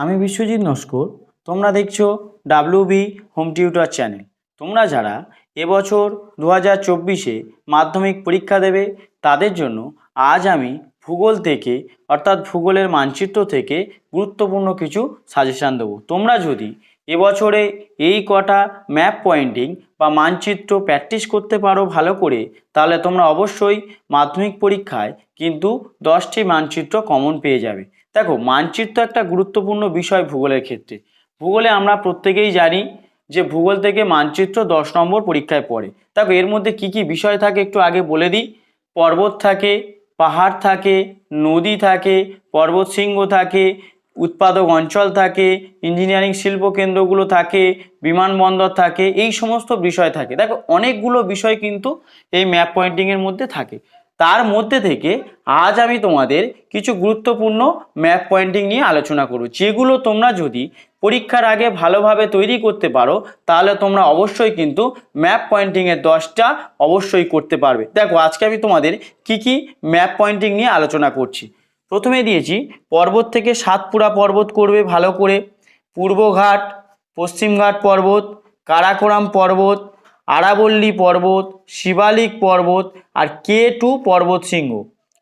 আমি বিশ্বজিৎ নস্কর। তোমরা দেখছ W B home tutor channel. তোমরা যারা এবছর দু হাজার চব্বিশে মাধ্যমিক পরীক্ষা দেবে, তাদের জন্য আজ আমি ভূগোল থেকে, অর্থাৎ ভূগোলের মানচিত্র থেকে গুরুত্বপূর্ণ কিছু সাজেশান দেবো। তোমরা যদি এবছরে এই কটা ম্যাপ পয়েন্টিং বা মানচিত্র প্র্যাকটিস করতে পারো ভালো করে, তাহলে তোমরা অবশ্যই মাধ্যমিক পরীক্ষায় কিন্তু দশটি মানচিত্র কমন পেয়ে যাবে। দেখো, মানচিত্র একটা গুরুত্বপূর্ণ বিষয় ভূগোলের ক্ষেত্রে। ভূগোলে আমরা প্রত্যেকেই জানি যে ভূগোল থেকে মানচিত্র দশ নম্বর পরীক্ষায় পড়ে। দেখো, এর মধ্যে কি কি বিষয় থাকে একটু আগে বলে দিই। পর্বত থাকে, পাহাড় থাকে, নদী থাকে, পর্বত শৃঙ্গ থাকে, উৎপাদক অঞ্চল থাকে, ইঞ্জিনিয়ারিং শিল্প কেন্দ্রগুলো থাকে, বিমানবন্দর থাকে, এই সমস্ত বিষয় থাকে। দেখো, অনেকগুলো বিষয় কিন্তু এই ম্যাপ পয়েন্টিংয়ের মধ্যে থাকে। তার মধ্যে থেকে আজ আমি তোমাদের কিছু গুরুত্বপূর্ণ ম্যাপ পয়েন্টিং নিয়ে আলোচনা করব। যেগুলো তোমরা যদি পরীক্ষার আগে ভালোভাবে তৈরি করতে পারো, তাহলে তোমরা অবশ্যই কিন্তু ম্যাপ পয়েন্টিংয়ের দশটা অবশ্যই করতে পারবে। দেখো, আজকে আমি তোমাদের কি কি ম্যাপ পয়েন্টিং নিয়ে আলোচনা করছি। প্রথমে দিয়েছি, পর্বত থেকে সাতপুরা পর্বত করবে ভালো করে। পূর্বঘাট পশ্চিমঘাট পর্বত, কারাকোরাম পর্বত আরাবল্লী পর্বত, শিবালিক পর্বত আর কে টু পর্বত শৃঙ্গ।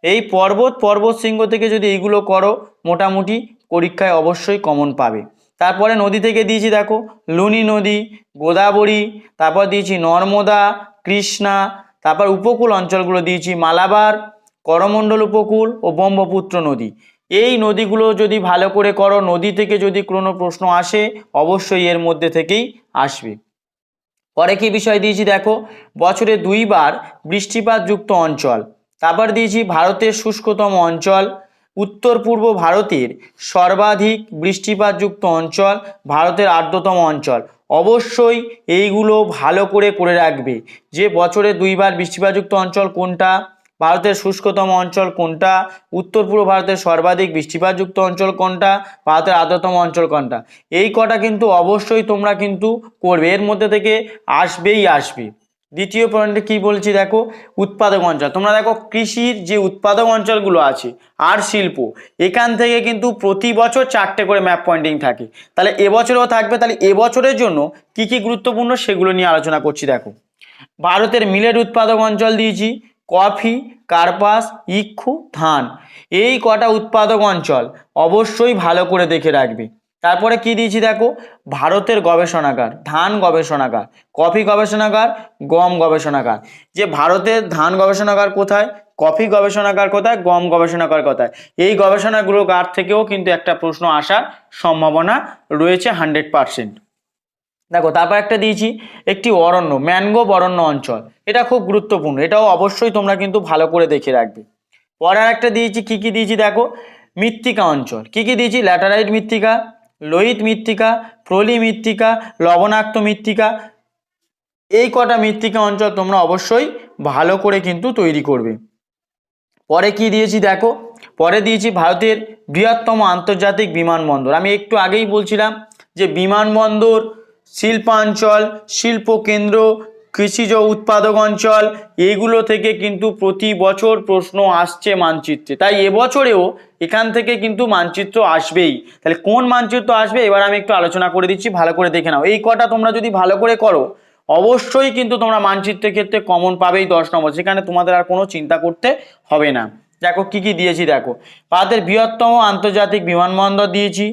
এই পর্বত পর্বত শৃঙ্গ থেকে যদি এইগুলো করো, মোটামুটি পরীক্ষায় অবশ্যই কমন পাবে। তারপরে নদী থেকে দিয়েছি দেখো, লুনি নদী, গোদাবরী, তারপর দিয়েছি নর্মদা, কৃষ্ণা, তারপর উপকূল অঞ্চলগুলো দিয়েছি মালাবার, করমণ্ডল উপকূল ও ব্রহ্মপুত্র নদী। এই নদীগুলো যদি ভালো করে করো, নদী থেকে যদি কোনো প্রশ্ন আসে, অবশ্যই এর মধ্যে থেকেই আসবে। পরে কি বিষয় দিয়েছি দেখো? বছরে দুইবার বৃষ্টিপাত যুক্ত অঞ্চল। তারপর দিয়েছি ভারতের শুষ্কতম অঞ্চল। উত্তর পূর্ব ভারতের সর্বাধিক বৃষ্টিপাত যুক্ত অঞ্চল ভারতের আর্দ্রতম অঞ্চল। অবশ্যই এইগুলো ভালো করে করে রাখবে। যে বছরে দুইবার বৃষ্টিপাতযুক্ত অঞ্চল কোনটা? ভারতের শুষ্কতম অঞ্চল কোনটা? উত্তর পূর্ব ভারতের সর্বাধিক বৃষ্টিপাতযুক্ত অঞ্চল কোনটা? ভারতের আর্দ্রতম অঞ্চল কোনটা? এই কটা কিন্তু অবশ্যই তোমরা কিন্তু করবে। এর মধ্যে থেকে আসবেই আসবে। দ্বিতীয় পয়েন্টে কি বলছি দেখো? উৎপাদক অঞ্চল। তোমরা দেখো কৃষির যে উৎপাদক অঞ্চলগুলো আছে, আর শিল্প, এখান থেকে কিন্তু প্রতি বছর চারটে করে ম্যাপ পয়েন্টিং থাকে। তাহলে এবছরেও থাকবে। তাহলে এবছরের জন্য কি কি গুরুত্বপূর্ণ সেগুলো নিয়ে আলোচনা করছি দেখো। ভারতের মিলেট উৎপাদক অঞ্চল দিয়েছি। কফি, কার্পাস, ইক্ষু, ধান। এই কটা উৎপাদক অঞ্চল অবশ্যই ভালো করে দেখে রাখবে। তারপরে কি দিয়েছি দেখো? ভারতের গবেষণাগার, ধান গবেষণাগার, কফি গবেষণাগার, গম গবেষণাগার। যে ভারতের ধান গবেষণাগার কোথায়? কফি গবেষণাগার কোথায়? গম গবেষণাগার কোথায়? এই গবেষণাগুলো গার থেকেও কিন্তু একটা প্রশ্ন আসার সম্ভাবনা রয়েছে হান্ড্রেড পারসেন্ট দেখো, তারপর একটা দিয়েছি, একটি অরণ্য, ম্যানগ্রোভ অরণ্য অঞ্চল। এটা খুব গুরুত্বপূর্ণ, এটাও অবশ্যই তোমরা কিন্তু ভালো করে দেখে রাখবে। পরে আর একটা দিয়েছি, কি কি দিয়েছি দেখো? মৃত্তিকা অঞ্চল। কি কি দিয়েছি? ল্যাটারাইট মৃত্তিকা, লোহিত মৃত্তিকা, প্রলি মৃত্তিকা, লবণাক্ত মৃত্তিকা। এই কটা মৃত্তিকা অঞ্চল তোমরা অবশ্যই ভালো করে কিন্তু তৈরি করবে। পরে কি দিয়েছি দেখো? পরে দিয়েছি ভারতের বৃহত্তম আন্তর্জাতিক বিমানবন্দর। আমি একটু আগেই বলছিলাম যে বিমানবন্দর শিল্পাঞ্চল শিল্প কেন্দ্র কৃষিজ উৎপাদক অঞ্চল এইগুলো থেকে কিন্তু প্রতি বছর প্রশ্ন আসছে মানচিত্রে। তাই এবছরেও এখান থেকে কিন্তু মানচিত্র আসবেই। তাহলে কোন মানচিত্র আসবে এবার আমি একটু আলোচনা করে দিচ্ছি, ভালো করে দেখে নাও। এই কটা তোমরা যদি ভালো করে করো, অবশ্যই কিন্তু তোমরা মানচিত্রের ক্ষেত্রে কমন পাবেই দশ নম্বর, সেখানে তোমাদের আর কোনো চিন্তা করতে হবে না। দেখো কি কি দিয়েছি, দেখো। ভারতের বৃহত্তম আন্তর্জাতিক বিমানবন্দর দিয়েছি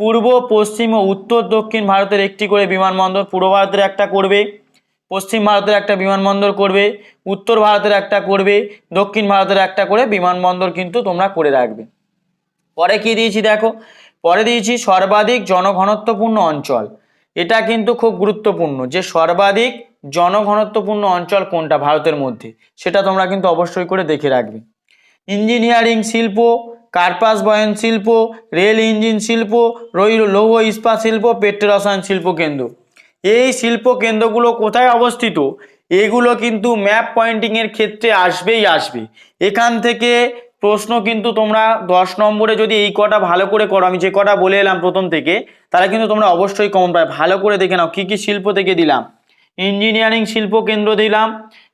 পূর্ব, পশ্চিম ও উত্তর, দক্ষিণ ভারতের একটি করে বিমানবন্দর পূর্ব ভারতের একটা করবে, পশ্চিম ভারতের একটা বিমানবন্দর করবে, উত্তর ভারতের একটা করবে, দক্ষিণ ভারতের একটা করে বিমানবন্দর কিন্তু তোমরা করে রাখবে। পরে কি দিয়েছি দেখো? পরে দিয়েছি সর্বাধিক জনঘনত্বপূর্ণ অঞ্চল। এটা কিন্তু খুব গুরুত্বপূর্ণ যে সর্বাধিক জনঘনত্বপূর্ণ অঞ্চল কোনটা ভারতের মধ্যে, সেটা তোমরা কিন্তু অবশ্যই করে দেখে রাখবে। ইঞ্জিনিয়ারিং, শিল্প কার্পাস বয়ন শিল্প, রেল ইঞ্জিন শিল্প রৈল লৌহ ইস্পাত শিল্প পেট্রোরসায়ন শিল্প কেন্দ্র। এই শিল্প কেন্দ্রগুলো কোথায় অবস্থিত? এগুলো কিন্তু ম্যাপ পয়েন্টিংয়ের ক্ষেত্রে আসবেই আসবে। এখান থেকে প্রশ্ন কিন্তু তোমরা দশ নম্বরে যদি এই কটা ভালো করে করো, আমি যে কটা বলে এলাম প্রথম থেকে, তাহলে কিন্তু তোমরা অবশ্যই কমন পায় ভালো করে দেখে নাও, কী কী শিল্প থেকে দিলাম। ইঞ্জিনিয়ারিং শিল্প কেন্দ্র দিলাম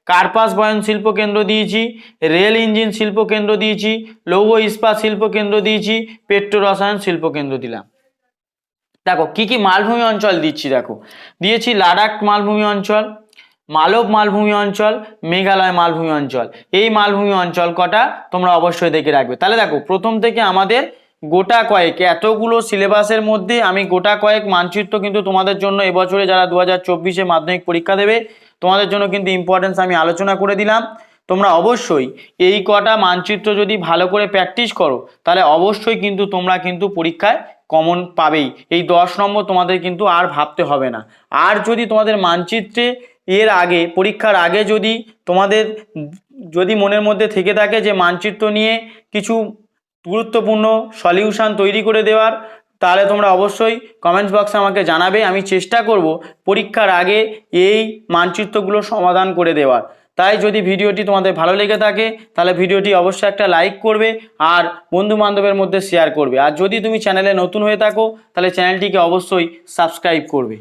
কার্পাস বয়ন শিল্প কেন্দ্র দিয়েছি, রেল ইঞ্জিন শিল্প কেন্দ্র দিয়েছি, লৌহ ইস্পাত শিল্প কেন্দ্র দিয়েছি, পেট্রো রসায়ন শিল্প কেন্দ্র দিলাম। দেখো, কি কি মালভূমি অঞ্চল দিচ্ছি দেখো। দিয়েছি লাদাখ মালভূমি অঞ্চল, মালব মালভূমি অঞ্চল, মেঘালয় মালভূমি অঞ্চল। এই মালভূমি অঞ্চল কটা তোমরা অবশ্যই দেখে রাখবে। তাহলে দেখো, প্রথম থেকে আমাদের গোটা কয়েক, এতগুলো সিলেবাসের মধ্যে আমি গোটা কয়েক মানচিত্র কিন্তু তোমাদের জন্য এবছরে যারা দু হাজার চব্বিশে মাধ্যমিক পরীক্ষা দেবে, তোমাদের জন্য কিন্তু ইম্পর্টেন্স আমি আলোচনা করে দিলাম। তোমরা অবশ্যই এই কটা মানচিত্র যদি ভালো করে প্র্যাকটিস করো, তাহলে অবশ্যই কিন্তু তোমরা কিন্তু পরীক্ষায় কমন পাবেই। এই দশ নম্বর তোমাদের কিন্তু আর ভাবতে হবে না। আর যদি তোমাদের মানচিত্রে এর আগে, পরীক্ষার আগে যদি তোমাদের যদি মনের মধ্যে থেকে থাকে যে মানচিত্র নিয়ে কিছু গুরুত্বপূর্ণ সলিউশন তৈরি করে দেওয়ার, তাহলে তোমরা অবশ্যই কমেন্টস বক্সে আমাকে জানাবে। আমি চেষ্টা করব পরীক্ষার আগে এই মানচিত্রগুলো সমাধান করে দেওয়ার। তাই যদি ভিডিওটি তোমাদের ভালো লেগে থাকে, তাহলে ভিডিওটি অবশ্যই একটা লাইক করবে আর বন্ধু বান্ধবের মধ্যে শেয়ার করবে। আর যদি তুমি চ্যানেলে নতুন হয়ে থাকো, তাহলে চ্যানেলটিকে অবশ্যই সাবস্ক্রাইব করবে।